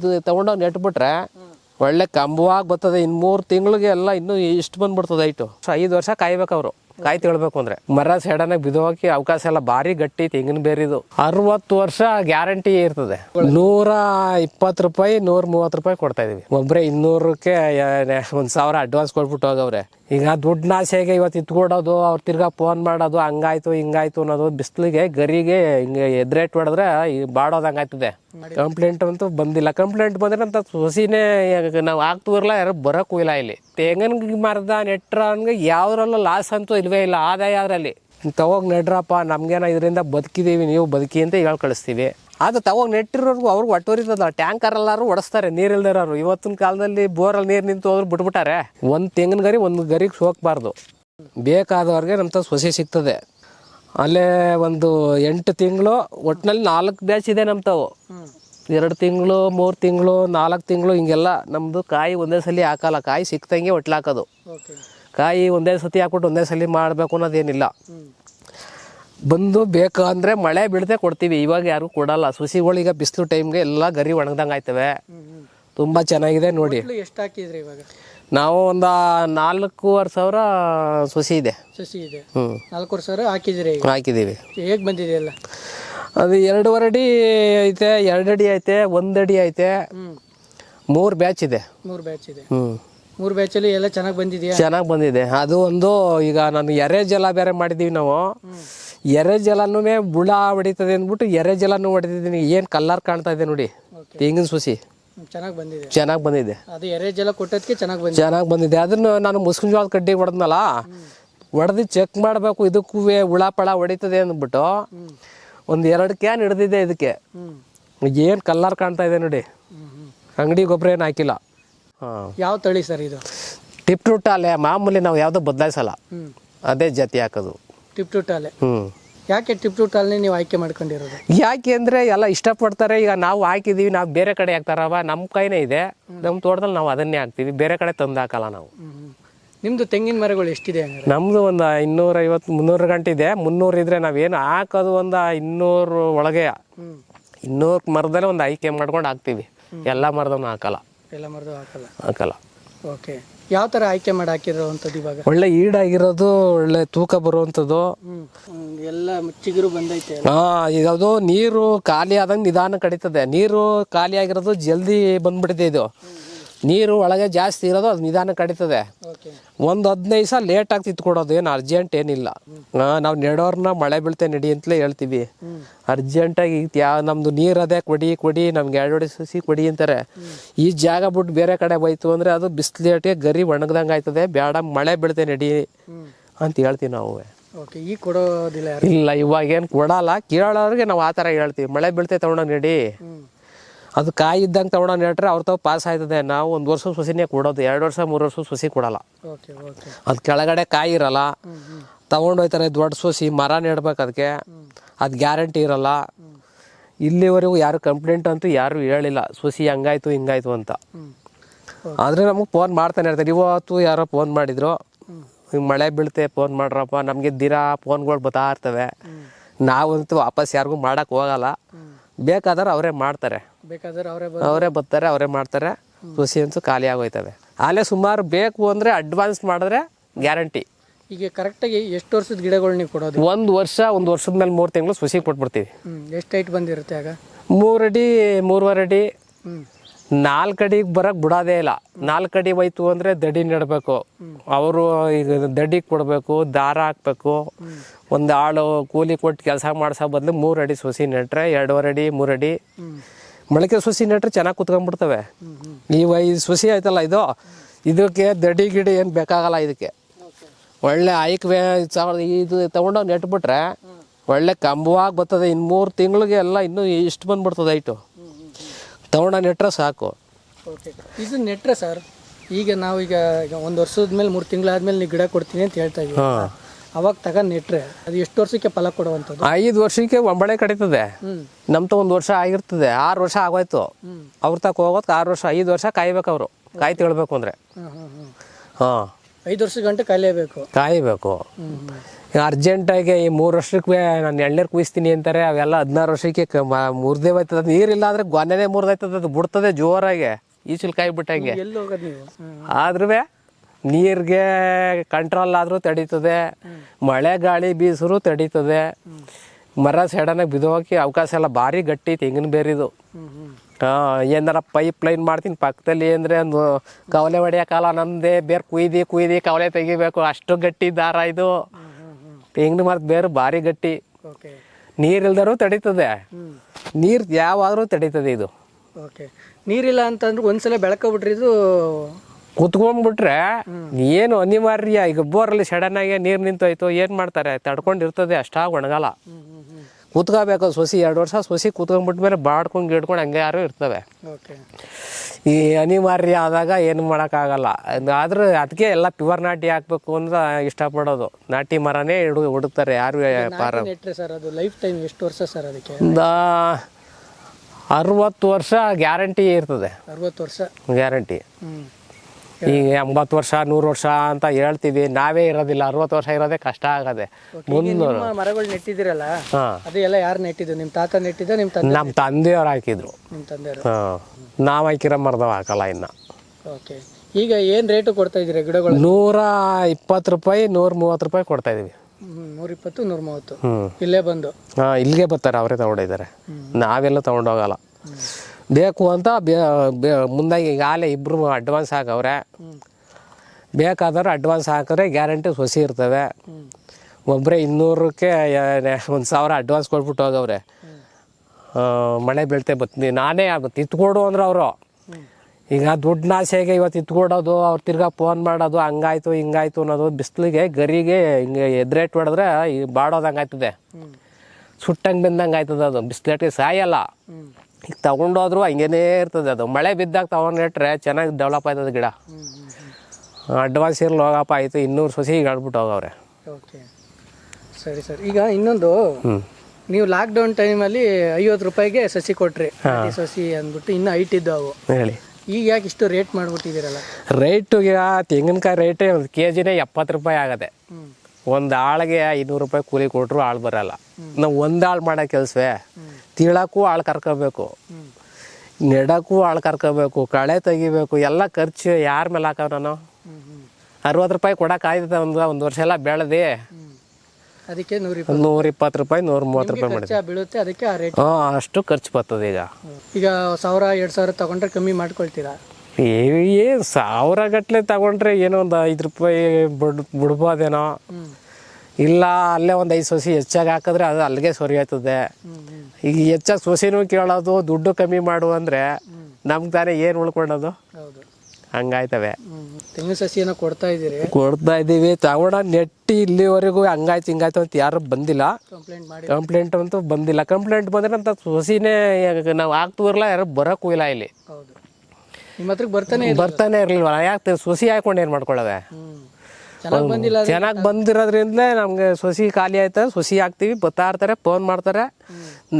ಇದು ತಗೊಂಡೋಗಿ ನೆಟ್ಬಿಟ್ರೆ ಒಳ್ಳೆ ಕಂಬವಾಗಿ ಬರ್ತದೆ. ಇನ್ನು ಮೂರು ತಿಂಗಳಿಗೆ ಎಲ್ಲ ಇನ್ನೂ ಇಷ್ಟು ಬಂದ್ಬಿಡ್ತದೆ ಐಟು ಸೊ ಐದು ವರ್ಷ ಕಾಯ್ಬೇಕು ಅವರು. ಕಾಯಿ ತಿಳ್ಬೇಕು ಅಂದ್ರೆ. ಮರ ಸಡನ್ನಾಗಿ ಬಿದೋಕಿ ಅವಕಾಶ ಎಲ್ಲ ಭಾರಿ ಗಟ್ಟಿ ತೆಂಗಿನ ಬೇರಿದು ಅರವತ್ತು ವರ್ಷ ಗ್ಯಾರಂಟಿ ಇರ್ತದೆ. ನೂರ ಇಪ್ಪತ್ತು ರೂಪಾಯಿ ನೂರ ಮೂವತ್ತು ರೂಪಾಯಿ ಕೊಡ್ತಾ ಇದೀವಿ. ಒಬ್ಬರೇ ಇನ್ನೂರಕ್ಕೆ ಒಂದ್ ಸಾವಿರ ಅಡ್ವಾನ್ಸ್ ಕೊಟ್ಬಿಟ್ಟು ಹೋಗವ್ರೆ. ಈಗ ದುಡ್ಡು ಆಸೆಗೆ ಇವತ್ತು ಇತ್ಕೊಡೋದು ಅವ್ರು ತಿರ್ಗಾ ಫೋನ್ ಮಾಡೋದು ಹಂಗಾಯ್ತು ಹಿಂಗಾಯ್ತು ಅನ್ನೋದು ಬಿಸಿಲಿಗೆ ಗರಿಗೆ ಹಿಂಗೆ ಎದ್ರೇಟ್ ಹೊಡೆದ್ರೆ ಈ ಬಾಡೋದಂಗೆ ಆಯ್ತದೆ ಕಂಪ್ಲೇಂಟ್ ಅಂತೂ ಬಂದಿಲ್ಲ. ಕಂಪ್ಲೇಂಟ್ ಬಂದರೆ ಅಂತ ಸೊಸಿನೇ ನಾವು ಆಗ್ತಿರಲ್ಲ ಯಾರು ಬರೋಕ್ಕೂ ಇಲ್ಲ ಇಲ್ಲಿ. ತೆಂಗಿನ ಮರದ ನೆಟ್ರ ಹಂಗೆ ಯಾವ್ದ್ರಲ್ಲೂ ಲಾಸ್ ಅಂತೂ ಇಲ್ವೇ ಇಲ್ಲ ಆದಾಯ ಅದರಲ್ಲಿ ತಗೋಗಿ ನೆಡ್ರಪ್ಪ ನಮಗೇನೋ ಇದರಿಂದ ಬದುಕಿದ್ದೀವಿ ನೀವು ಬದುಕಿ ಅಂತ ಹೇಳಿ ಕಳಿಸ್ತೀವಿ. ಅದು ತಗೋಗಿ ನೆಟ್ಟಿರೋರ್ಗು ಅವ್ರಿಗೆ ಒಟ್ಟೋರಿತದ ಟ್ಯಾಂಕರ್ ಎಲ್ಲಾರು ಒಡಿಸ್ತಾರೆ ನೀರು ಇಲ್ದಿರೋರು ಇವತ್ತಿನ ಕಾಲದಲ್ಲಿ ಬೋರಲ್ಲಿ ನೀರು ನಿಂತು ಹೋದ್ರು ಬಿಟ್ಬಿಟ್ಟಾರೆ. ಒಂದು ತೆಂಗಿನ ಗರಿ ಒಂದು ಗರಿಗೆ ಸೋಕ್ಬಾರ್ದು. ಬೇಕಾದವ್ರಿಗೆ ನಮ್ಮ ಸೊಸೆ ಸಿಗ್ತದೆ. ಅಲ್ಲೇ ಒಂದು ಎಂಟು ತಿಂಗಳು ಒಟ್ಟಿನಲ್ಲಿ ನಾಲ್ಕು ಬ್ಯಾಚ್ ಇದೆ ನಮ್ಮ ತಾವು. ಎರಡು ತಿಂಗಳು ಮೂರು ತಿಂಗಳು ನಾಲ್ಕು ತಿಂಗಳು ಹಿಂಗೆಲ್ಲ ನಮ್ಮದು ಕಾಯಿ ಒಂದೇ ಸಲ ಹಾಕಲ್ಲ. ಕಾಯಿ ಸಿಕ್ತಂಗೆ ಒಟ್ಲಾಕೋದು. ಕಾಯಿ ಒಂದೇ ಸತಿ ಹಾಕ್ಬಿಟ್ಟು ಒಂದೇ ಸಲ ಮಾಡಬೇಕು ಅನ್ನೋದೇನಿಲ್ಲ. ಬಂದು ಬೇಕು ಅಂದರೆ ಮಳೆ ಬೀಳದೆ ಕೊಡ್ತೀವಿ. ಇವಾಗ ಯಾರು ಕೊಡಲ್ಲ. ಸುಸಿಗಳೀಗ ಬಿಸಿಲು ಟೈಮ್ಗೆ ಎಲ್ಲ ಗರಿ ಒಣಗ್ದಂಗೆ ಆಯ್ತವೆ. ತುಂಬ ಚೆನ್ನಾಗಿದೆ ನೋಡಿ. ಎಷ್ಟು ಹಾಕಿದ್ರಿ ಇವಾಗ? ನಾವು ಒಂದು ನಾಲ್ಕೂವರೆ ಸಾವಿರ ಸುಸಿ ಇದೆ. ಸಸಿ ಇದೆ. ಹ್ಞೂ ನಾಲ್ಕೂವರೆ ಸಾವಿರ ಹಾಕಿದಿರಿ ಹಾಕಿದ್ದೀವಿ. ಹೇಗೆ ಬಂದಿದೆ ಎಲ್ಲ? ಅದು ಎರಡೂವರೆ ಅಡಿ ಐತೆ ಎರಡು ಅಡಿ ಐತೆ ಒಂದು ಅಡಿ ಐತೆ. ಮೂರು ಬ್ಯಾಚ್ ಇದೆ. ಮೂರು ಬ್ಯಾಚ್ ಇದೆ. ಹ್ಞೂ ಮೂರು ಬ್ಯಾಚಲ್ಲಿ ಎಲ್ಲ ಚೆನ್ನಾಗಿ ಬಂದಿದೆಯಾ? ಚೆನ್ನಾಗಿ ಬಂದಿದೆ. ಅದು ಒಂದು ಈಗ ನಾನು ಎರೇಜ್ ಎಲ್ಲ ಬೇರೆ ಮಾಡಿದ್ದೀವಿ ನಾವು. ಎರೆ ಜಲನೂ ಬುಳ ಹೊಡಿತದೆ ಅಂದ್ಬಿಟ್ಟು ಎರೆ ಜಲನೂ ಹೊಡೆದಿದ್ದೀನಿ. ಏನು ಕಲ್ಲರ್ ಕಾಣ್ತಾ ಇದೆ ನೋಡಿ. ತೆಂಗಿನ ಸುಸಿ. ಚೆನ್ನಾಗಿ ಬಂದಿದೆ. ಚೆನ್ನಾಗಿ ಬಂದಿದೆ. ಅದು ಎರೆ ಜಲ ಕೊಟ್ಟದಕ್ಕೆ ಚೆನ್ನಾಗಿ ಬಂದಿದೆ. ಚೆನ್ನಾಗಿ ಬಂದಿದೆ. ಅದನ್ನು ನಾನು ಮುಸ್ಕಿನ ಜೋಳದ ಕಡ್ಡಿ ಹೊಡೆದ್ನಲ್ಲ ಹೊಡೆದು ಚೆಕ್ ಮಾಡಬೇಕು ಇದಕ್ಕೂ ಹುಳ ಪಳ ಹೊಡಿತದೆ ಅಂದ್ಬಿಟ್ಟು ಒಂದು ಎರಡು ಕ್ಯಾನ್ ಹಿಡ್ದಿದೆ ಇದಕ್ಕೆ. ಏನು ಕಲ್ಲರ್ ಕಾಣ್ತಾ ಇದೆ ನೋಡಿ. ಅಂಗಡಿ ಗೊಬ್ಬರ ಏನು ಹಾಕಿಲ್ಲ ಯಾವ ತಳಿ ಸರ್ ಇದು? ಟಿಪ್ ಟುಟ್ಟಾಲೆ ಮಾಮೂಲಿ ನಾವು ಯಾವುದೂ ಬದಲಾಯಿಸಲ್ಲ. ಅದೇ ಜಾತಿ ಹಾಕೋದು. ಟಿಪ್ ಟು ಟಾಲೆ ಯಾಕೆ ಟಿಪ್ ಟು ಟಾಲ್ನೇ ನೀವು ಆಯ್ಕೆ ಮಾಡ್ಕೊಂಡಿರೋದು? ಯಾಕೆ ಅಂದರೆ ಎಲ್ಲ ಇಷ್ಟಪಡ್ತಾರೆ ಈಗ ನಾವು ಹಾಕಿದ್ದೀವಿ ನಾವು ಬೇರೆ ಕಡೆ ಹಾಕ್ತಾರವ ನಮ್ಮ ಕೈನೇ ಇದೆ. ನಮ್ಮ ತೋಟದಲ್ಲಿ ನಾವು ಅದನ್ನೇ ಹಾಕ್ತೀವಿ ಬೇರೆ ಕಡೆ ತಂದು ಹಾಕಲ್ಲ ನಾವು. ನಿಮ್ದು ತೆಂಗಿನ ಮರಗಳು ಎಷ್ಟಿದೆ ಹಂಗಾರೆ? ನಮ್ಮದು ಒಂದು ಇನ್ನೂರೈವತ್ತು ಮುನ್ನೂರು ಗಂಟೆ ಇದೆ ಮುನ್ನೂರು ಇದ್ರೆ ನಾವೇನು ಹಾಕೋದು ಒಂದು ಇನ್ನೂರು ಒಳಗೆ. ಹ್ಮ್. ಇನ್ನೂರು ಮರದಲ್ಲೇ ಒಂದು ಆಯ್ಕೆ ಮಾಡ್ಕೊಂಡು ಹಾಕ್ತೀವಿ. ಎಲ್ಲ ಮರದನ್ನು ಹಾಕಲ್ಲ. ಎಲ್ಲ ಮರದು ಹಾಕಲ್ಲ. ಹಾಕಲ್ಲ. ಓಕೆ. ಯಾವ ಥರ ಆಯ್ಕೆ ಮಾಡಿ ಹಾಕಿರೋವಂಥದ್ದು ಇವಾಗ? ಒಳ್ಳೆ ಈಡಾಗಿರೋದು ಒಳ್ಳೆ ತೂಕ ಬರುವಂಥದ್ದು. ಎಲ್ಲ ಚಿಗುರು ಬಂದೈತೆ ಹಾ ಇದು ನೀರು ಖಾಲಿ ಆದಂಗೆ ನಿಧಾನ ಕಡಿತದೆ. ನೀರು ಖಾಲಿ ಆಗಿರೋದು ಜಲ್ದಿ ಬಂದ್ಬಿಟ್ಟಿದೆ ಇದು. ನೀರು ಒಳಗೆ ಜಾಸ್ತಿ ಇರೋದು ಅದು ನಿಧಾನ ಕಡಿತದೆ. ಒಂದು ಹದಿನೈದು ಸಲ ಆಗಿ ತಿತ್ಕೊಡೋದು ಏನು ಅರ್ಜೆಂಟ್ ಏನಿಲ್ಲ. ನಾವು ನೆಡೋರ್ನ ಮಳೆ ಬೀಳ್ತೆ ನಡಿ ಅಂತಲೇ ಹೇಳ್ತೀವಿ. ಅರ್ಜೆಂಟಾಗಿ ಯಾವ ನಮ್ದು ನೀರು ಅದೇ ಕೊಡಿ ಕೊಡಿ ನಮ್ಗೆ ಎರಡು ಹೊಡಿ ಸಸಿ ಕೊಡಿ ಅಂತಾರೆ. ಈ ಜಾಗ ಬಿಟ್ಟು ಬೇರೆ ಕಡೆ ಹೋಯ್ತು ಅಂದರೆ ಅದು ಬಿಸಿಲೇಟಿಗೆ ಗರಿ ಒಣಗ್ದಂಗೆ ಆಯ್ತದೆ ಬೇಡ ಮಳೆ ಬೀಳ್ತೆ ನಡಿ ಅಂತ ಹೇಳ್ತೀವಿ ನಾವು. ಈಗ ಕೊಡೋದಿಲ್ಲ ಇಲ್ಲ ಇವಾಗೇನು ಕೊಡಲ್ಲ ಕೇಳೋರಿಗೆ ನಾವು ಆ ಥರ ಹೇಳ್ತೀವಿ. ಮಳೆ ಬೀಳ್ತೆ ತಗೊಂಡೋಗಿ ನಡಿ. ಅದು ಕಾಯಿ ಇದ್ದಂಗೆ ತಗೊಳೋಣ ನೆಟ್ರೆ ಅವ್ರ ತಾವು ಪಾಸ್ ಆಯ್ತದೆ. ನಾವು ಒಂದು ವರ್ಷ ಸೊಸಿನೇ ಕೊಡೋದು. ಎರಡು ವರ್ಷ ಮೂರು ವರ್ಷ ಸೊಸಿ ಕೊಡಲ್ಲ. ಅದು ಕೆಳಗಡೆ ಕಾಯಿ ಇರಲ್ಲ. ತಗೊಂಡು ಹೋಯ್ತಾರೆ ದೊಡ್ಡ ಸೊಸಿ ಮರ ನೆಡ್ಬೇಕು ಅದಕ್ಕೆ ಅದು ಗ್ಯಾರಂಟಿ ಇರಲ್ಲ. ಇಲ್ಲಿವರೆಗೂ ಯಾರು ಕಂಪ್ಲೇಂಟ್ ಅಂತೂ ಯಾರು ಹೇಳಿಲ್ಲ. ಸೊಸಿ ಹಂಗಾಯ್ತು ಹಿಂಗಾಯ್ತು ಅಂತ. ಆದರೆ ನಮಗೆ ಫೋನ್ ಮಾಡ್ತಾನೆ ಇರ್ತಾರೆ. ಇವತ್ತು ಯಾರೋ ಫೋನ್ ಮಾಡಿದ್ರು. ಹಿಂಗೆ ಮಳೆ ಬೀಳ್ತೆ ಫೋನ್ ಮಾಡ್ರಪ್ಪ. ನಮಗೆ ದಿರಾ ಫೋನ್ಗಳು ಬರ್ತಾ ಇರ್ತವೆ. ನಾವಂತೂ ವಾಪಸ್ ಯಾರಿಗೂ ಮಾಡೋಕೆ ಹೋಗಲ್ಲ. ಬೇಕಾದ್ರೆ ಅವರೇ ಮಾಡ್ತಾರೆ. ಬೇಕಾದ್ರೆ ಅವರೇ ಅವರೇ ಬರ್ತಾರೆ ಅವರೇ ಮಾಡ್ತಾರೆ. ಕೃಷಿ ಅಂತೂ ಖಾಲಿ ಆಗೋಯ್ತವೆ. ಅಲ್ಲೇ ಸುಮಾರು ಬೇಕು ಅಂದರೆ ಅಡ್ವಾನ್ಸ್ ಮಾಡಿದ್ರೆ ಗ್ಯಾರಂಟಿ ಈಗ ಕರೆಕ್ಟಾಗಿ ಎಷ್ಟು ವರ್ಷದ ಗಿಡಗಳು ನೀವು ಕೊಡೋದು? ಒಂದು ವರ್ಷ ಒಂದು ವರ್ಷದ ಮೇಲೆ ಮೂರು ತಿಂಗಳು ಸುಸಿ ಕೊಟ್ಬಿಡ್ತೀವಿ. ಎಷ್ಟು ಹೈಟ್ ಬಂದಿರುತ್ತೆ ಆಗ? ಮೂರು ಅಡಿ ಮೂರುವರೆ ಅಡಿ. ಹ್ಮ್ ನಾಲ್ಕು ಅಡಿಗೆ ಬರಕ್ಕೆ ಬಿಡೋದೇ ಇಲ್ಲ. ನಾಲ್ಕು ಅಡಿ ಹೋಯ್ತು ಅಂದರೆ ದಡಿ ನೆಡಬೇಕು. ಅವರು ಈಗ ದಡಿ ಕೊಡಬೇಕು, ದಾರ ಹಾಕ್ಬೇಕು. ಒಂದು ಆಳು ಕೂಲಿ ಕೊಟ್ಟು ಕೆಲಸ ಮಾಡ್ಸ ಬದಲು ಮೂರು ಅಡಿ ಸೊಸಿ ನೆಟ್ರೆ ಎರಡೂವರೆ ಅಡಿ, ಮೂರು ಅಡಿ. ಹ್ಮ್ ಮೊಳಕೆ ಸೊಸಿ ನೆಟ್ರೆ ಚೆನ್ನಾಗಿ ಕುತ್ಕೊಂಡ್ಬಿಡ್ತವೆ. ನೀವು ಈ ಸೊಸಿ ಆಯ್ತಲ್ಲ ಇದು? ಇದಕ್ಕೆ ದಡಿ ಗಿಡಿ ಏನು ಬೇಕಾಗಲ್ಲ ಇದಕ್ಕೆ. ಒಳ್ಳೆ ಐಕ್ವೆ ಸಾವಿರದ ಇದು ತೊಗೊಂಡೋಗಿ ನೆಟ್ಬಿಟ್ರೆ ಒಳ್ಳೆ ಕಂಬವಾಗಿ ಬರ್ತದೆ. ಇನ್ನು ಮೂರು ತಿಂಗಳಿಗೆ ಎಲ್ಲ ಇನ್ನೂ ಇಷ್ಟು ಬಂದ್ಬಿಡ್ತದೆ ಐಟು. ತೊಗೊಂಡೋಗಿ ನೆಟ್ಟರೆ ಸಾಕು. ಓಕೆ ಇದು ನೆಟ್ಟರೆ ಸರ್ ಈಗ ನಾವು ಈಗ ಒಂದು ವರ್ಷದ ಮೇಲೆ ಮೂರು ತಿಂಗಳಾದ್ಮೇಲೆ ನೀವು ಗಿಡ ಕೊಡ್ತೀನಿ ಅಂತ ಹೇಳ್ತಾ ಇದ್ದೀವಿ. ಅವಾಗ ತಗೊಂಡು ನೆಟ್ರೆ ಅದು ಎಷ್ಟು ವರ್ಷಕ್ಕೆ ಫಲ ಕೊಡುವಂಥದ್ದು? ಐದು ವರ್ಷಕ್ಕೆ ಒಂಬಳೆ ಕಡಿತದೆ. ನಮ್ತ ಒಂದು ವರ್ಷ ಆಗಿರ್ತದೆ. ಆರು ವರ್ಷ ಆಗೋಯ್ತು. ಅವ್ರ ತಕ ಹೋಗೋದು ಆರು ವರ್ಷ ಐದು ವರ್ಷ ಕಾಯ್ಬೇಕು ಅವರು. ಕಾಯಿ ತಿಳ್ಬೇಕು ಅಂದರೆ. ಹಾಂ. ಐದು ವರ್ಷ ಗಂಟೆ ಕಾಯಲೇಬೇಕು. ಕಾಯಬೇಕು. ಅರ್ಜೆಂಟಾಗಿ ಈ ಮೂರು ವರ್ಷಕ್ಕೆ ನಾನು ಎಳ್ನೀರು ಕುಯಿಸ್ತೀನಿ ಅಂತಾರೆ ಅವೆಲ್ಲ ಹದಿನಾರು ವರ್ಷಕ್ಕೆ ಮುರ್ದೇ ಹೋಯ್ತದ ನೀರಿಲ್ಲ ಅಂದ್ರೆ ಗೊನೆನೇ ಮುರಿದಾಯ್ತದ ಅದು ಬಿಡ್ತದೆ ಜೋರಾಗಿ ಈಚಲು ಕಾಯಿ ಬಿಟ್ಟಂಗೆ ಎಲ್ಲಿ ಹೋಗೋದು ನೀವು? ಹ್ಮ್. ಆದ್ರೂ ನೀರಿಗೆ ಕಂಟ್ರೋಲ್ ಆದರೂ ತಡೀತದೆ. ಮಳೆ ಗಾಳಿ ಬೀಸರು ತಡೀತದೆ. ಮರ ಸಡನ್ನಾಗಿ ಬಿದ್ದೋಗಿ ಅವಕಾಶ ಎಲ್ಲ ಭಾರಿ ಗಟ್ಟಿ ತೆಂಗಿನ ಬೇರಿದು. ಏನಾರ ಪೈಪ್ ಲೈನ್ ಮಾಡ್ತೀನಿ ಪಕ್ಕದಲ್ಲಿ ಅಂದರೆ ಒಂದು ಕವಲೆ ಹೊಡೆಯೋ ಕಾಲ ನಮ್ಮದೇ ಬೇರೆ ಕುಯ್ದು ಕುಯ್ದು ಕವಲೆ ತೆಗಿಬೇಕು ಅಷ್ಟು ಗಟ್ಟಿ ದಾರ ಇದು. ತೆಂಗಿನ ಮರದ ಬೇರು ಭಾರಿ ಗಟ್ಟಿ. ನೀರಿಲ್ದರೂ ತಡೀತದೆ. ನೀರು ಯಾವಾದರೂ ತಡೀತದೆ ಇದು. ಓಕೆ ನೀರಿಲ್ಲ ಅಂತಂದ್ರೆ ಒಂದ್ಸಲ ಬೆಳಕೊಬಿಟ್ರಿ ಇದು ಕುತ್ಕೊಂಡ್ಬಿಟ್ರೆ ಏನು ಅನಿವಾರ್ಯ ಈಗ ಬೋರಲ್ಲಿ ಸಡನ್ ಆಗಿ ನೀರು ನಿಂತೋಯ್ತು ಏನು ಮಾಡ್ತಾರೆ ತಡ್ಕೊಂಡಿರ್ತದೆ ಅಷ್ಟಾಗಿ ಒಣಗಲ್ಲ. ಕೂತ್ಕೋಬೇಕು. ಸೊಸಿ ಎರಡು ವರ್ಷ ಸೊಸಿ ಕೂತ್ಕೊಂಡ್ಬಿಟ್ಮೇಲೆ ಬಾಡ್ಕೊಂಡು ಗಿಡ್ಕೊಂಡು ಹಂಗೆ ಯಾರು ಇರ್ತವೆ. ಓಕೆ. ಈ ಅನಿವಾರ್ಯ ಆದಾಗ ಏನು ಮಾಡೋಕ್ಕಾಗಲ್ಲ. ಆದ್ರೆ ಅದಕ್ಕೆ ಎಲ್ಲ ಪ್ಯೂರ್ ನಾಟಿ ಹಾಕ್ಬೇಕು ಅಂತ ಇಷ್ಟಪಡೋದು. ನಾಟಿ ಮರನೇ ಹಿಡು ಹುಡುಕ್ತಾರೆ ಯಾರು ಪಾರ. ಸರ್ ಅದು ಲೈಫ್ ಟೈಮ್ ಎಷ್ಟು ವರ್ಷ ಸರ್ ಅದಕ್ಕೆ? ಒಂದು ಅರವತ್ತು ವರ್ಷ ಗ್ಯಾರಂಟಿ ಇರ್ತದೆ. ಅರವತ್ತು ವರ್ಷ. ಗ್ಯಾರಂಟಿ. ಈಗ ಎಂಬತ್ತು ವರ್ಷ ನೂರು ವರ್ಷ ಅಂತ ಹೇಳ್ತೀವಿ. ನಾವೇ ಇರೋದಿಲ್ಲ. ಅರವತ್ತು ವರ್ಷ ಇರೋದೇ ಕಷ್ಟ ಆಗದೆ. ನಿಮ್ಮ ಮರಗಳು ನೆಟ್ಟಿದಿರಲ್ಲ ಅದೆಲ್ಲ ಯಾರು ನೆಟ್ಟಿದ್ರು ನಿಮ್ಮ ತಾತ ನೆಟ್ಟಿದ್ದ ನಿಮ್ಮ ತಂದೆ ನಮ್ಮ ತಂದೆಯವ್ರು ಹಾಕಿದ್ರು. ನಿಮ್ಮ ತಂದೆಯವರು? ಹಾಂ. ನಾವು ಹಾಕಿರೋ ಮರದವ ಹಾಕಲ್ಲ ಇನ್ನ. ಓಕೆ. ಈಗ ಏನು ರೇಟ್ ಕೊಡ್ತಾ ಇದ್ದೀರಾ ಗಿಡಗಳು ನೂರ ಇಪ್ಪತ್ತು ರೂಪಾಯಿ ನೂರ ಮೂವತ್ತು ರೂಪಾಯಿ ಕೊಡ್ತಾ ಇದೀವಿ. ನೂರ ಇಪ್ಪತ್ತು ನೂರ ಮೂವತ್ತು. ಇಲ್ಲೇ ಬಂದು? ಹಾಂ ಇಲ್ಲಿಗೆ ಬರ್ತಾರೆ. ಅವರೇ ತಗೊಂಡಿದ್ದಾರೆ ನಾವೆಲ್ಲ ತಗೊಂಡೋಗಲ್ಲ ಬೇಕು ಅಂತ ಮುಂದಾಗಿ ಈಗಾಗಲೇ ಇಬ್ಬರು ಅಡ್ವಾನ್ಸ್ ಹಾಕವ್ರೆ. ಬೇಕಾದವ್ರು ಅಡ್ವಾನ್ಸ್ ಹಾಕಿದ್ರೆ ಗ್ಯಾರಂಟಿ ಸೊಸಿ ಇರ್ತವೆ ಒಬ್ಬರೇ ಇನ್ನೂರಕ್ಕೆ ಒಂದು ಸಾವಿರ ಅಡ್ವಾನ್ಸ್ ಕೊಟ್ಬಿಟ್ಟು ಹೋಗವ್ರೆ ಮಳೆ ಬೀಳ್ತೆ ಬತ್ತೀನಿ ನಾನೇ ಆಗುತ್ತೆ ಇತ್ಕೊಡು ಅಂದ್ರೆ ಅವರು. ಈಗ ದುಡ್ಡು ನಾಶ ಹೇಗೆ ಇವತ್ತು ಇತ್ಕೊಡೋದು ಅವ್ರು ತಿರ್ಗಾ ಫೋನ್ ಮಾಡೋದು ಹಂಗಾಯ್ತು ಹಿಂಗಾಯ್ತು ಅನ್ನೋದು ಬಿಸಿಲಿಗೆ ಗರಿಗೆ ಹಿಂಗೆ ಎದ್ರೇಟ್ ಹೊಡೆದ್ರೆ ಈಗ ಬಾಡೋದಂಗೆ ಆಯ್ತದೆ ಸುಟ್ಟಂಗೆ ಬಿದ್ದಂಗೆ ಆಯ್ತದೆ ಅದು ಬಿಸ್ಲೇಟ್ಗೆ ಸಾಯಲ್ಲ. ಈಗ ತಗೊಂಡೋದ್ರು ಹಂಗೇನೇ ಇರ್ತದೆ ಅದು. ಮಳೆ ಬಿದ್ದಾಗ ತಗೊಂಡಿಟ್ರೆ ಚೆನ್ನಾಗಿ ಡೆವಲಪ್ ಆಯ್ತದ ಗಿಡ. ಅಡ್ವಾನ್ಸ್ ಇರ್ಲಿ ಹೋಗಪ್ಪ ಆಯಿತು ಇನ್ನೂರು ಸೊಸಿ ಹೇಳ್ಬಿಟ್ಟು ಹೋಗವ್ರೆ. ಓಕೆ ಸರಿ ಸರ್. ಈಗ ಇನ್ನೊಂದು ನೀವು ಲಾಕ್ಡೌನ್ ಟೈಮಲ್ಲಿ ಐವತ್ತು ರೂಪಾಯಿಗೆ ಸಸಿ ಕೊಟ್ರಿ. ಸಸಿ ಅಂದ್ಬಿಟ್ಟು ಇನ್ನೂ ಹೈಟ್ ಇದ್ದು ಅವು ಹೇಳಿ. ಈಗ ಯಾಕೆ ಇಷ್ಟು ರೇಟ್ ಮಾಡ್ಬಿಟ್ಟಿದ್ದೀರಲ್ಲ? ರೇಟು ಈಗ ತೆಂಗಿನಕಾಯಿ ರೇಟೇ ಒಂದು ಕೆ ಜಿನೇ ಎಪ್ಪತ್ತು ರೂಪಾಯಿ ಆಗದೆ. ಒಂದು ಆಳಿಗೆ ಐನೂರು ರೂಪಾಯಿ ಕೂಲಿ ಕೊಟ್ಟರು ಆಳು ಬರಲ್ಲ. ನಾವು ಒಂದು ಆಳು ಮಾಡೋ ಕೆಲಸವೇ ತೀಳಕ್ಕೂ ಆಳು ಕರ್ಕೋಬೇಕು ನೆಡಕ್ಕೂ ಆಳು ಕರ್ಕೋಬೇಕು ಕಳೆ ತೆಗಿಬೇಕು ಎಲ್ಲ ಖರ್ಚು ಯಾರ ಮೇಲೆ ಹಾಕವ್ ನಾನು? ಅರವತ್ತು ರೂಪಾಯಿ ಕೊಡೋಕ್ಕಾಯ್ತದೆ ಒಂದು ಒಂದು ವರ್ಷ ಎಲ್ಲ ಬೆಳೆದು. ಅದಕ್ಕೆ ನೂರ ಇಪ್ಪತ್ತು. ರೂಪಾಯಿ ನೂರ ಮೂವತ್ತು ರೂಪಾಯಿ ಮಾಡಿ ಬೀಳುತ್ತೆ ಅದಕ್ಕೆ ಹಾಂ ಅಷ್ಟು ಖರ್ಚು ಬರ್ತದೆ ಈಗ. ಈಗ ಸಾವಿರ ಎರಡು ಸಾವಿರ ತಗೊಂಡ್ರೆ ಕಮ್ಮಿ ಮಾಡ್ಕೊಳ್ತೀರಾ? ಏನು ಸಾವಿರ ಗಟ್ಟಲೆ ತಗೊಂಡ್ರೆ ಏನೋ ಒಂದು ಐದು ರೂಪಾಯಿ ಬಿಡ್ ಬಿಡ್ಬೋದೇನೋ. ಇಲ್ಲ ಅಲ್ಲೇ ಒಂದು ಐದು ಸೊಸಿ ಹೆಚ್ಚಾಗಿ ಹಾಕಿದ್ರೆ ಅದು ಅಲ್ಲಿಗೆ ಸೊರಿ ಆಯ್ತದೆ ಈಗ ಹೆಚ್ಚಾಗಿ ಸೊಸಿನೂ ಕೇಳೋದು ದುಡ್ಡು ಕಮ್ಮಿ ಮಾಡು ಅಂದರೆ ನಮ್ಗೆ ತಾನೇ ಏನು ಉಳ್ಕೊಳ್ಳೋದು ಹಂಗಾಯ್ತವೆ. ತೆಂಗಿನ ಸಸಿ ಏನೋ ಕೊಡ್ತಾ ಇದ್ದೀರಿ? ಕೊಡ್ತಾ ಇದ್ದೀವಿ. ತಗೊಂಡ ನೆಟ್ಟಿ ಇಲ್ಲಿವರೆಗೂ ಹಂಗಾಯ್ತು ಹಿಂಗಾಯ್ತು ಅಂತ ಯಾರು ಬಂದಿಲ್ಲ. ಕಂಪ್ಲೇಂಟ್ ಮಾಡಿ ಕಂಪ್ಲೇಂಟ್ ಅಂತೂ ಬಂದಿಲ್ಲ. ಕಂಪ್ಲೇಂಟ್ ಬಂದ್ರೆ ಅಂತ ಸೊಸಿನೇ ನಾವು ಆಗ್ತಿರಲ್ಲ ಯಾರು ಬರೋಕ್ಕೂ ಇಲ್ಲ ಇಲ್ಲಿ. ನಿಮ್ಮ ಹತ್ರಕ್ಕೆ ಬರ್ತಾನೆ ಬರ್ತಾನೆ ಇರ್ಲಿಲ್ವಲ್ಲ? ಯಾಕೆ ಸೊಸಿ ಹಾಕೊಂಡು ಏನು ಮಾಡ್ಕೊಳ್ಳೋದೆ? ಚೆನ್ನಾಗಿ ಬಂದಿಲ್ಲ ಚೆನ್ನಾಗಿ ಬಂದಿರೋದ್ರಿಂದಲೇ ನಮಗೆ ಸೊಸಿ ಖಾಲಿ ಆಯ್ತು ಸೊಸಿ ಹಾಕ್ತೀವಿ ಬರ್ತಾ ಇರ್ತಾರೆ ಫೋನ್ ಮಾಡ್ತಾರೆ.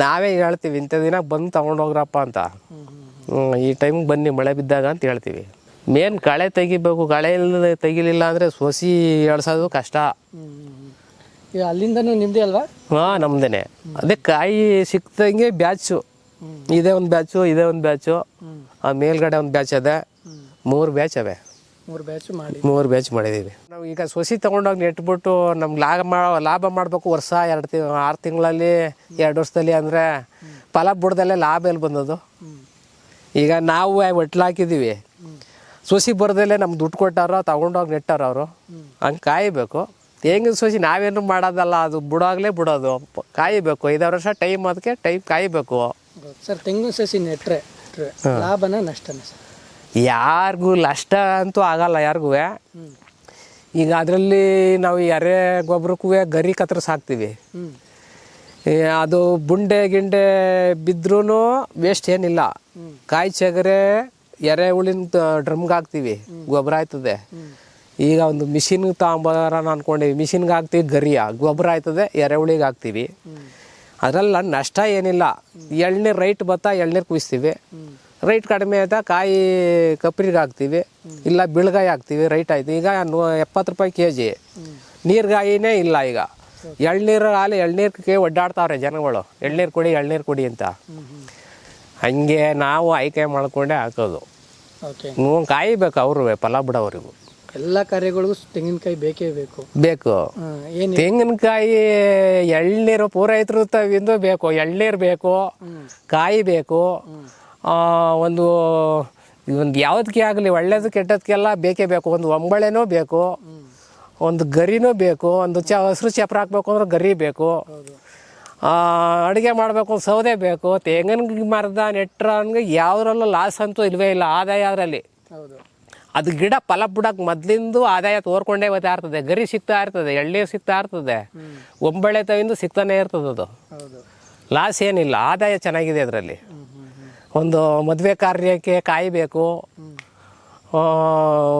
ನಾವೇ ಹೇಳ್ತೀವಿ ಇಂಥ ದಿನ ಬಂದು ತಗೊಂಡೋಗ್ರಪ್ಪ ಅಂತ. ಹ್ಮ್ ಹ್ಮ್ ಹ್ಮ್, ಈ ಟೈಮ್ಗೆ ಬನ್ನಿ ಮಳೆ ಬಿದ್ದಾಗ ಅಂತ ಹೇಳ್ತೀವಿ. ಮೇನ್ ಕಳೆ ತೆಗಿಬೇಕು. ಕಳೆ ಇಲ್ಲದೆ ತೆಗಿಲಿಲ್ಲ ಅಂದರೆ ಸೊಸಿ ಎಳ್ಸೋದು ಕಷ್ಟ. ಅಲ್ಲಿಂದನೂ ನಿಮ್ದೇ ಅಲ್ವಾ? ಹಾಂ ನಮ್ದೇನೆ. ಅದೇ ಕಾಯಿ ಸಿಕ್ತಂಗೆ ಬ್ಯಾಚು. ಇದೇ ಒಂದು ಬ್ಯಾಚು ಇದೇ ಒಂದು ಬ್ಯಾಚು ಆ ಮೇಲ್ಗಡೆ ಒಂದು ಬ್ಯಾಚ್ ಅದೇ. ಮೂರು ಬ್ಯಾಚ್ ಅವೆ. ಮೂರು ಬ್ಯಾಚ್ ಮಾಡಿ ಮೂರು ಬ್ಯಾಚ್ ಮಾಡಿದ್ದೀವಿ ನಾವು ಈಗ ಸೊಸಿ ತೊಗೊಂಡೋಗಿ ನೆಟ್ಬಿಟ್ಟು ನಮ್ಗೆ ಲಾಭ ಮಾ ಲಾಭ ಮಾಡಬೇಕು ವರ್ಷ ಎರಡು ತಿಂಗ್ ಆರು ತಿಂಗಳಲ್ಲಿ ಎರಡು ವರ್ಷದಲ್ಲಿ ಅಂದರೆ ಫಲ ಬಿಡ್ದಲ್ಲೇ ಲಾಭ ಎಲ್ಲಿ ಬಂದದು ಈಗ ನಾವು ಒಟ್ಲು ಹಾಕಿದ್ದೀವಿ ಸೊಸಿ ಬರ್ದಲ್ಲೇ ನಮ್ಗೆ ದುಡ್ಡು ಕೊಟ್ಟಾರೋ ತಗೊಂಡೋಗಿ ನೆಟ್ಟಾರ ಅವರು. ಹಂಗೆ ಕಾಯಬೇಕು. ತೆಂಗಿನ ಸೊಸಿ ನಾವೇನು ಮಾಡೋದಲ್ಲ ಅದು ಬುಡಾಗ್ಲೇ ಬಿಡೋದು. ಕಾಯಬೇಕು. ಐದಾರು ವರ್ಷ ಟೈಮ್ ಅದಕ್ಕೆ ಟೈಮ್ ಕಾಯಬೇಕು. ಸರ್ ತೆಂಗಿನ ಸಸಿ ನೆಟ್ರೆ ಲಾಭನ ನಷ್ಟನ ಸರ್? ಯಾರಿಗೂ ನಷ್ಟ ಅಂತೂ ಆಗಲ್ಲ ಯಾರಿಗೂ. ಈಗ ಅದರಲ್ಲಿ ನಾವು ಎರೆ ಗೊಬ್ಬರಕ್ಕೂ ಗರಿ ಕತ್ರಿಸಾಕ್ತೀವಿ ಅದು ಬುಂಡೆ ಗಿಂಡೆ ಬಿದ್ರೂ ವೇಸ್ಟ್ ಏನಿಲ್ಲ. ಕಾಯಿ ಚಗರೆ ಎರೆ ಹುಳಿನ ಡ್ರಮ್ಗೆ ಹಾಕ್ತೀವಿ ಗೊಬ್ಬರ ಆಯ್ತದೆ. ಈಗ ಒಂದು ಮಿಷಿನ್ಗೆ ತಗೊಂಬರೋಣ ಅನ್ಕೊಂಡಿವಿ. ಮಿಷಿನ್ಗೆ ಹಾಕ್ತೀವಿ ಗರಿಯ ಗೊಬ್ಬರ ಆಯ್ತದೆ ಎರೆ ಎರೆಹುಳಿಗೆ ಹಾಕ್ತೀವಿ. ಅದರಲ್ಲ ನಷ್ಟ ಏನಿಲ್ಲ. ಎಳ್ನೀರು ರೈಟ್ ಬತ್ತಾ ಎಳ್ನೀರು ಕುಯಿಸ್ತೀವಿ. ರೈಟ್ ಕಡಿಮೆ ಆಯ್ತಾ ಕಾಯಿ ಕಪ್ರಿಗೆ ಹಾಕ್ತೀವಿ. ಇಲ್ಲ ಬಿಳ್ಗಾಯಿ ಹಾಕ್ತೀವಿ ರೈಟ್ ಆಯ್ತು. ಈಗ ನೂ ಎಪ್ಪತ್ತು ರೂಪಾಯಿ ಕೆ ಜಿ ನೀರ್ಗಾಯಿನೇ ಇಲ್ಲ ಈಗ. ಎಳ್ನೀರು ಹಾಲು ಎಳ್ನೀರ್ಗೆ ಒಡ್ಡಾಡ್ತಾವ್ರೆ ಜನಗಳು. ಎಳ್ನೀರು ಕೊಡಿ ಎಳ್ನೀರು ಕೊಡಿ ಅಂತ. ಹಂಗೆ ನಾವು ಆಯ್ಕೆ ಮಾಡ್ಕೊಂಡೇ ಹಾಕೋದು. ಓಕೆ ನೀವು ಕಾಯಿಬೇಕು ಅವರು ಫಲ ಬಿಡೋವರೆಗೂ. ಎಲ್ಲ ಕಾರ್ಯಗಳಿಗೂ ತೆಂಗಿನಕಾಯಿ ಬೇಕೇ ಬೇಕು. ಬೇಕು. ಹಾಂ ಏನು ತೆಂಗಿನಕಾಯಿ ಎಳ್ನೀರು ಪೂರೈತರು ತವಿಂದು ಬೇಕು. ಎಳ್ನೀರು ಬೇಕು ಕಾಯಿ ಬೇಕು ಆ, ಒಂದು ಒಂದು ಯಾವುದಕ್ಕೆ ಆಗಲಿ ಒಳ್ಳೇದು ಕೆಟ್ಟದಕ್ಕೆಲ್ಲ ಬೇಕೇ ಬೇಕು. ಒಂದು ಒಂಬಳೆನೂ ಬೇಕು ಒಂದು ಗರಿನೂ ಬೇಕು ಒಂದು ಚ ಹಸಿರು ಚಪ್ರ ಹಾಕ್ಬೇಕು ಅಂದ್ರೆ ಗರಿ ಬೇಕು. ಅಡುಗೆ ಮಾಡಬೇಕು ಸೌದೆ ಬೇಕು. ತೆಂಗಿನ ಮರದ ನೆಟ್ರಂಗೆ ಯಾವುದ್ರಲ್ಲೂ ಲಾಸ್ ಅಂತೂ ಇಲ್ವೇ ಇಲ್ಲ ಆದಾಯ ಅದರಲ್ಲಿ. ಅದು ಗಿಡ ಫಲ ಬಿಡಕ್ಕೆ ಮೊದ್ಲಿಂದು ಆದಾಯ ತೋರ್ಕೊಂಡೇ ಬರ್ತಾ ಇರ್ತದೆ. ಗರಿ ಸಿಗ್ತಾ ಇರ್ತದೆ ಎಳ್ನೀರು ಸಿಗ್ತಾ ಇರ್ತದೆ. ಒಂಬಳೆ ತವಿಂದು ಸಿಗ್ತಾನೆ ಇರ್ತದೆ ಅದು. ಲಾಸ್ ಏನಿಲ್ಲ ಆದಾಯ ಚೆನ್ನಾಗಿದೆ ಅದರಲ್ಲಿ. ಒಂದು ಮದುವೆ ಕಾರ್ಯಕ್ಕೆ ಕಾಯಬೇಕು.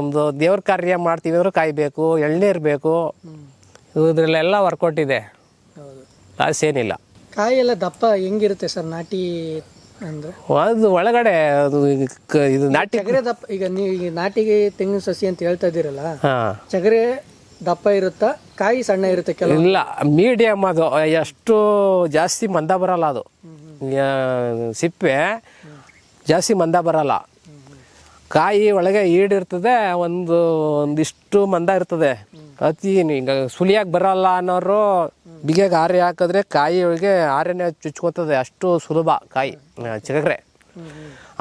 ಒಂದು ದೇವ್ರ ಕಾರ್ಯ ಮಾಡ್ತೀವಿ ಅಂದ್ರೆ ಕಾಯಬೇಕು ಎಳ್ನೀರು ಬೇಕು. ಇದರಲ್ಲೆಲ್ಲ ವರ್ಕೌಟ್ ಇದೆ ಲಾಸ್ ಏನಿಲ್ಲ. ಕಾಯಿ ಎಲ್ಲ ದಪ್ಪ ಹೆಂಗಿರುತ್ತೆ ಸರ್ ನಾಟಿ ಅಂದ್ರೆ. ಅದು ಒಳಗಡೆ ಅದು ಕ- ಇದು ನಾಟಿ ಚಗರೆ ದಪ್ಪ ಈಗ ನೀವು ಈಗ ನಾಟಿಗೆ ತೆಂಗಿನ ಸಸಿ ಅಂತ ಹೇಳ್ತಾ ಇದ್ದೀರಲ್ಲ ಹಾಂ. ಚಗರೆ ದಪ್ಪ ಇರುತ್ತಾ ಕಾಯಿ ಸಣ್ಣ ಇರುತ್ತೆ ಕೆಲವು ಇಲ್ಲ ಮೀಡಿಯಮ್ ಅದು ಎಷ್ಟು ಜಾಸ್ತಿ ಮಂದ ಬರಲ್ಲ ಅದು. ಯಾ- ಸಿಪ್ಪೆ ಜಾಸ್ತಿ ಮಂದ ಬರಲ್ಲ. ಕಾಯಿ ಒಳಗೆ ಈಡಿರ್ತದೆ ಒಂದು ಒಂದಿಷ್ಟು ಮಂದ ಇರ್ತದೆ. ಅತಿ ಈಗ ಸುಲಿಯಾಗಿ ಬರಲ್ಲ ಅನ್ನೋರು ಬಿಗೆಗೆ ಆರೆ ಹಾಕಿದ್ರೆ ಕಾಯಿ ಒಳಗೆ ಆರೆನೆ ಚುಚ್ಕೊತದೆ. ಅಷ್ಟು ಸುಲಭ ಕಾಯಿ ಚಿಕ್ಕರೆ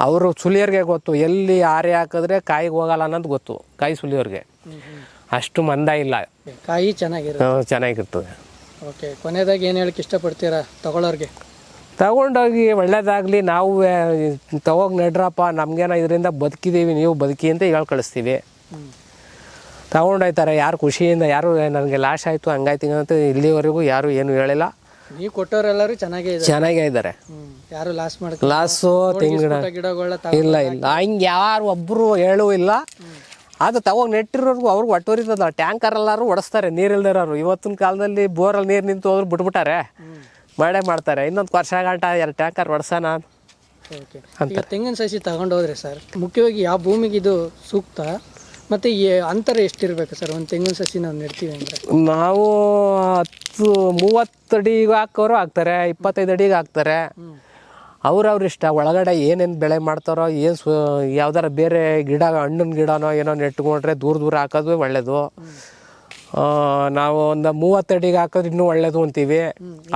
ಅವರು ಸುಲಿಯರ್ಗೆ ಗೊತ್ತು ಎಲ್ಲಿ ಆರೆ ಹಾಕಿದ್ರೆ ಕಾಯಿಗೆ ಹೋಗಲ್ಲ ಅನ್ನೋದು ಗೊತ್ತು ಕಾಯಿ ಸುಲಿಯೋರಿಗೆ ಅಷ್ಟು ಮಂದ ಇಲ್ಲ. ಕಾಯಿ ಚೆನ್ನಾಗಿರುತ್ತೆ. ಚೆನ್ನಾಗಿರ್ತದೆ. ಓಕೆ ಕೊನೆಯದಾಗಿ ಏನು ಹೇಳಕ್ಕೆ ಇಷ್ಟಪಡ್ತೀರಾ ತಗೊಳ್ಳೋರಿಗೆ? ತಗೊಂಡೋಗಿ ಒಳ್ಳೇದಾಗಲಿ ನಾವು ತಗೋಗಿ ನಡ್ರಪ್ಪ ನಮಗೇನೋ ಇದರಿಂದ ಬದುಕಿದ್ದೀವಿ ನೀವು ಬದುಕಿ ಅಂತ ಹೇಳಿ ಕಳಿಸ್ತೀವಿ. ತಗೊಂಡೋಯ್ತಾರೆ ಯಾರು ಖುಷಿಯಿಂದ ಯಾರು ನನಗೆ ಲಾಸ್ ಆಯಿತು ಹಂಗಾಯ್ತು ಅಂತ ಇಲ್ಲಿವರೆಗೂ ಯಾರು ಏನು ಹೇಳಿಲ್ಲ. ನೀವು ಕೊಟ್ಟವರೆಲ್ಲರೂ ಚೆನ್ನಾಗೇ ಚೆನ್ನಾಗೇ ಇದ್ದಾರೆ. ಯಾರು ಲಾಸ್ ಮಾಡಿ ಲಾಸು ತೆಂಗಿನ ಇಲ್ಲ ಇಲ್ಲ. ಹಿಂಗೆ ಯಾರು ಒಬ್ಬರು ಹೇಳೂ ಇಲ್ಲ. ಅದು ತಗೋಗಿ ನೆಟ್ಟಿರೋರ್ಗು ಅವ್ರಿಗೆ ಒಟ್ಟೋರಿದ್ದ ಟ್ಯಾಂಕರ್ ಎಲ್ಲಾರು ಒಡಿಸ್ತಾರೆ ನೀರಿಲ್ದಿರೋರು. ಇವತ್ತಿನ ಕಾಲದಲ್ಲಿ ಬೋರಲ್ಲಿ ನೀರು ನಿಂತು ಹೋದ್ರು ಬಿಟ್ಬಿಟ್ಟಾರೆ. ಮಳೆ ಮಾಡ್ತಾರೆ. ಇನ್ನೊಂದು ವರ್ಷ ಗಂಟ ಎರಡು ಟ್ಯಾಂಕರ್ ಒಡ್ಸೋಣ ಅಂತ. ತೆಂಗಿನ ಸಸಿ ತಗೊಂಡೋದ್ರೆ ಸರ್ ಮುಖ್ಯವಾಗಿ ಯಾವ ಭೂಮಿಗೆ ಇದು ಸೂಕ್ತ? ಮತ್ತು ಈ ಅಂತರ ಎಷ್ಟಿರ್ಬೇಕು ಸರ್? ಒಂದು ತೆಂಗಿನ ಸಸಿ ನಾವು ನೆಡ್ತೀವಿ ಅಂದರೆ? ನಾವು ಹತ್ತು ಮೂವತ್ತು ಅಡಿಗೆ ಹಾಕೋರು ಹಾಕ್ತಾರೆ ಇಪ್ಪತ್ತೈದು ಅಡಿಗೆ ಹಾಕ್ತಾರೆ. ಅವ್ರವ್ರ ಇಷ್ಟ ಒಳಗಡೆ ಏನೇನು ಬೆಳೆ ಮಾಡ್ತಾರೋ ಏನು ಸು ಯಾವ್ದಾರ ಬೇರೆ ಗಿಡ ಹಣ್ಣಿನ ಗಿಡನೋ ಏನೋ ನೆಟ್ಕೊಂಡ್ರೆ ದೂರ ದೂರ ಹಾಕೋದು ಒಳ್ಳೇದು. ನಾವು ಒಂದು ಮೂವತ್ತು ಅಡಿಗೆ ಹಾಕಿದ್ರೆ ಇನ್ನೂ ಒಳ್ಳೇದು ಅಂತೀವಿ.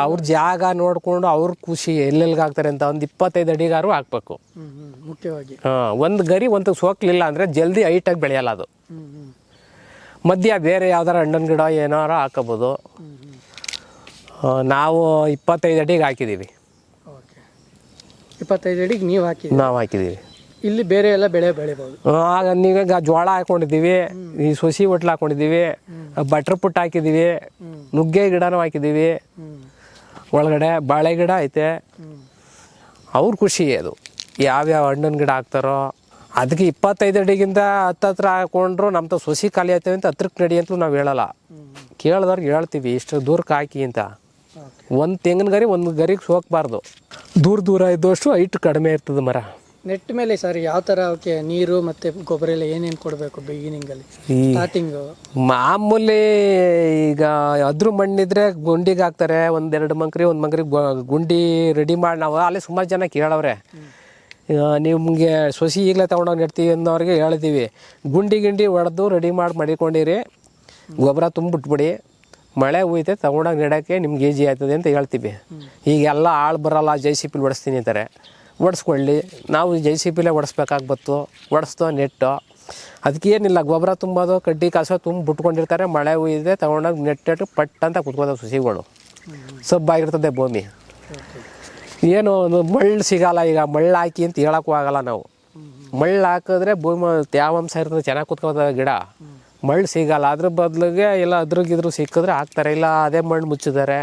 ಅವ್ರ ಜಾಗ ನೋಡಿಕೊಂಡು ಅವ್ರ ಖುಷಿ ಎಲ್ಲೆಲ್ಲಿಗೆ ಹಾಕ್ತಾರೆ ಅಂತ ಒಂದು ಇಪ್ಪತ್ತೈದು ಅಡಿಗಾರು ಹಾಕ್ಬೇಕು. ಮುಖ್ಯವಾಗಿ. ಒಂದು ಗರಿ ಒಂದು ಸೋಕ್ಲಿಲ್ಲ ಅಂದರೆ ಜಲ್ದಿ ಹೈಟಾಗಿ ಬೆಳೆಯಲ್ಲ ಅದು. ಮಧ್ಯ ಬೇರೆ ಯಾವ್ದಾರ ಹಣ್ಣಿನ ಗಿಡ ಏನಾರ ಹಾಕೋಬೋದು. ನಾವು ಇಪ್ಪತ್ತೈದು ಅಡಿಗೆ ಹಾಕಿದ್ದೀವಿ ಓಕೆ. ಇಪ್ಪತ್ತೈದು ಅಡಿಗೆ ನೀವು ಹಾಕಿ ನಾವು ಹಾಕಿದ್ದೀವಿ ಇಲ್ಲಿ ಬೇರೆ ಎಲ್ಲ ಬೆಳೆ ಬೆಳಿಬೋದು. ಆಗ ನೀವೀಗ ಜೋಳ ಹಾಕೊಂಡಿದ್ದೀವಿ ಈ ಸೊಸಿ ಹೊಟ್ಲು ಹಾಕೊಂಡಿದ್ದೀವಿ ಬಟ್ರ್ ಪುಟ್ ಹಾಕಿದ್ದೀವಿ ನುಗ್ಗೆ ಗಿಡನೂ ಹಾಕಿದ್ದೀವಿ. ಹ್ಞೂ ಒಳಗಡೆ ಬಾಳೆ ಗಿಡ ಐತೆ. ಅವ್ರ ಖುಷಿ ಅದು. ಯಾವ್ಯಾವ ಹಣ್ಣಿನ ಗಿಡ ಹಾಕ್ತಾರೋ ಅದಕ್ಕೆ ಇಪ್ಪತ್ತೈದು ಅಡಿಗಿಂತ ಹತ್ತತ್ರ ಹಾಕೊಂಡ್ರು ನಮ್ಮ ಸೊಸಿ ಖಾಲಿ ಆಯ್ತೇವೆ ಅಂತ ಹತ್ರಕ್ಕೆ ನಡಿ ಅಂತಲೂ ನಾವು ಹೇಳಲ್ಲ. ಕೇಳ್ದವ್ರಿಗೆ ಹೇಳ್ತೀವಿ ಇಷ್ಟು ದೂರಕ್ಕೆ ಹಾಕಿ ಅಂತ. ಒಂದು ತೆಂಗಿನ ಗರಿ ಒಂದು ಗರಿಗೆ ಸೋಕ್ಬಾರ್ದು. ದೂರ ದೂರ ಇದ್ದಷ್ಟು ಹೈಟ್ ಕಡಿಮೆ ಇರ್ತದೆ ಮರ. ನೆಟ್ ಮೇಲೆ ಸರ್ ಯಾವ ಥರ ಅವಕ್ಕೆ ನೀರು ಮತ್ತು ಗೊಬ್ಬರ ಎಲ್ಲ ಏನೇನು ಕೊಡಬೇಕು ಬಿಗಿನಿಂಗ್ ಅಲ್ಲಿ? ಸ್ಟಾರ್ಟಿಂಗು ಮಾಮೂಲಿ ಈಗ ಅದ್ರ ಮಣ್ಣಿದ್ರೆ ಗುಂಡಿಗೆ ಹಾಕ್ತಾರೆ ಒಂದೆರಡು ಮಂಕ್ರಿ ಒಂದು ಮಂಕ್ರಿ ಗುಂಡಿ ರೆಡಿ ಮಾಡಿ ನಾವು ಅಲ್ಲಿ ಸುಮಾರು ಜನ ಕೇಳವ್ರೆ. ನಿಮಗೆ ಸೊಸಿ ಈಗಲೇ ತೊಗೊಂಡೋಗಿ ನೆಡ್ತೀವಿ ಅನ್ನೋರಿಗೆ ಹೇಳ್ತೀವಿ. ಗುಂಡಿ ಗಿಂಡಿ ಹೊಡೆದು ರೆಡಿ ಮಾಡಿ ಮಡಿಕೊಂಡಿರಿ. ಗೊಬ್ಬರ ತುಂಬಿಟ್ಬಿಡಿ ಮಳೆ ಹೋಯ್ತೆ ತೊಗೊಂಡೋಗಿ ನೆಡೋಕ್ಕೆ ನಿಮ್ಗೆ ಈಜಿ ಆಯ್ತದೆ ಅಂತ ಹೇಳ್ತೀವಿ. ಈಗೆಲ್ಲ ಆಳು ಬರಲ್ಲ ಜೆ ಸಿ ಪಿಲಿ ಹೊಡಿಸ್ತೀನಿ ಅಂತಾರೆ. ಹೊಡ್ಸ್ಕೊಳ್ಳಿ ನಾವು ಜೆ ಸಿ ಪಿಲೇ ಹೊಡಿಸ್ಬೇಕಾಗ್ಬತ್ತು ಹೊಡೆಸ್ತೋ ನೆಟ್ಟು. ಅದಕ್ಕೆ ಏನಿಲ್ಲ, ಗೊಬ್ಬರ ತುಂಬೋದು, ಕಡ್ಡಿ ಕಾಸೋ ತುಂಬ ಬಿಟ್ಕೊಂಡಿರ್ತಾರೆ. ಮಳೆ ಹುಯ್ದೆ ತಗೊಂಡೋಗಿ ನೆಟ್ಟಿಟ್ಟು ಪಟ್ ಅಂತ ಕುತ್ಕೋತಾವೆ ಸಸಿಗಳು. ಸಬ್ಬಾಗಿರ್ತದೆ ಭೂಮಿ. ಏನು ಒಂದು ಮಳ್ಳು ಸಿಗಲ್ಲ, ಈಗ ಮಳ್ಳು ಹಾಕಿ ಅಂತ ಹೇಳೋಕ್ಕೂ ಆಗಲ್ಲ ನಾವು. ಮಳ್ಳು ಹಾಕಿದ್ರೆ ಭೂಮಿ ತ್ಯಾವಾಂಶ ಇರ್ತದೆ ಚೆನ್ನಾಗಿ ಕುತ್ಕೋತದೆ ಗಿಡ. ಮಳ್ಳು ಸಿಗಲ್ಲ. ಅದ್ರ ಬದಲಿಗೆ ಇಲ್ಲ ಅದ್ರಗಿದ್ರು ಸಿಕ್ಕಿದ್ರೆ ಹಾಕ್ತಾರೆ. ಇಲ್ಲ, ಅದೇ ಮಣ್ಣು ಮುಚ್ಚಿದ್ದಾರೆ.